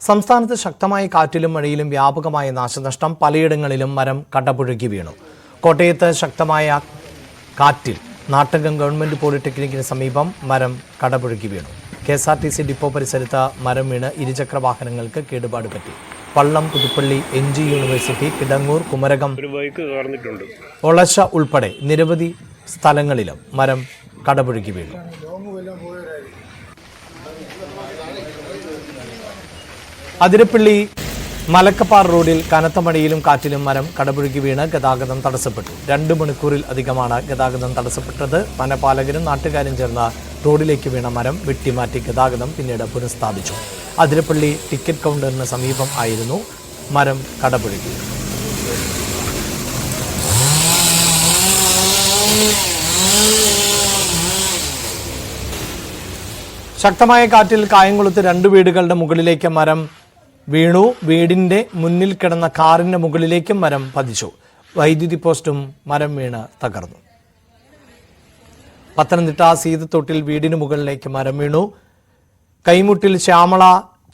സംസ്ഥാനത്ത് ശക്തമായ കാറ്റിലും മഴയിലും വ്യാപകമായ നാശനഷ്ടം പലയിടങ്ങളിലും മരം കടപുഴകി വീണു. കോട്ടയത്ത് ശക്തമായ കാറ്റിൽ നാട്ടകം ഗവൺമെന്റ് പോളിടെക്നിക്കിന് സമീപം മരം കടപുഴകി വീണു. K S R T C depot പരിസരത്ത് മരം വീണ് ഇരുചക്ര വാഹനങ്ങൾക്ക് കേടുപാട് പറ്റി. Pallam Puthuppally N G university Kidangoor Kumarakom Olassa ഉൾപ്പെടെ നിരവധി സ്ഥലങ്ങളിലും മരം കടപുഴകി വീണു. അതിരപ്പള്ളി മലക്കപ്പാർ റോഡിൽ കനത്ത മഴയിലും കാറ്റിലും മരം കടപുഴകി വീണ് ഗതാഗതം തടസ്സപ്പെട്ടു. രണ്ട് മണിക്കൂറിൽ അധികമാണ് ഗതാഗതം തടസ്സപ്പെട്ടത്. വനപാലകരും നാട്ടുകാരും ചേർന്ന് റോഡിലേക്ക് വീണ മരം വെട്ടിമാറ്റി ഗതാഗതം പിന്നീട് പുനഃസ്ഥാപിച്ചു. അതിരപ്പള്ളി ടിക്കറ്റ് കൗണ്ടറിന് സമീപം ആയിരുന്നു. മരം കടപുഴകി. ശക്തമായ കാറ്റിൽ കായംകുളത്ത് രണ്ട് വീടുകളുടെ മുകളിലേക്ക് മരം വീണു വീടിന്റെ മുന്നിൽ കിടന്ന കാറിന്റെ മുകളിലേക്കും മരം പതിച്ചു. വൈദ്യുതി പോസ്റ്റും മരം വീണ് തകർന്നു. പത്തനംതിട്ട സീതത്തൊട്ടിൽ വീടിന് മുകളിലേക്ക് മരം വീണു. കൈമുട്ടിൽ ശ്യാമള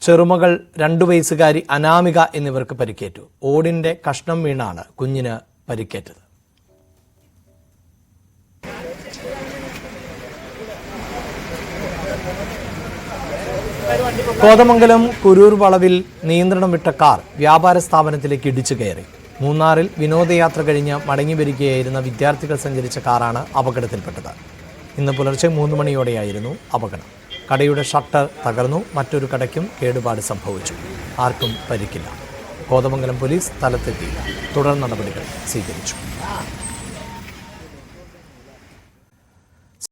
ചെറുമകൾ രണ്ടു വയസ്സുകാരി അനാമിക എന്നിവർക്ക് പരിക്കേറ്റു. ഓടിന്റെ കഷ്ണം വീണാണ് കുഞ്ഞിന് പരിക്കേറ്റത്. കോതമംഗലം കുരൂർ വളവിൽ നിയന്ത്രണം വിട്ട കാർ വ്യാപാര സ്ഥാപനത്തിലേക്ക് ഇടിച്ചു കയറി. മൂന്നാറിൽ വിനോദയാത്ര കഴിഞ്ഞ് മടങ്ങി വരികയായിരുന്ന വിദ്യാർത്ഥികൾ സഞ്ചരിച്ച കാറാണ് അപകടത്തിൽപ്പെട്ടത്. ഇന്ന് പുലർച്ചെ മൂന്ന് മണിയോടെയായിരുന്നു അപകടം. കടയുടെ ഷട്ടർ തകർന്നു മറ്റൊരു കടയ്ക്കും കേടുപാട് സംഭവിച്ചു. ആർക്കും പരിക്കില്ല. കോതമംഗലം പോലീസ് സ്ഥലത്തെത്തിയില്ല. തുടർ നടപടികൾ സ്വീകരിച്ചു.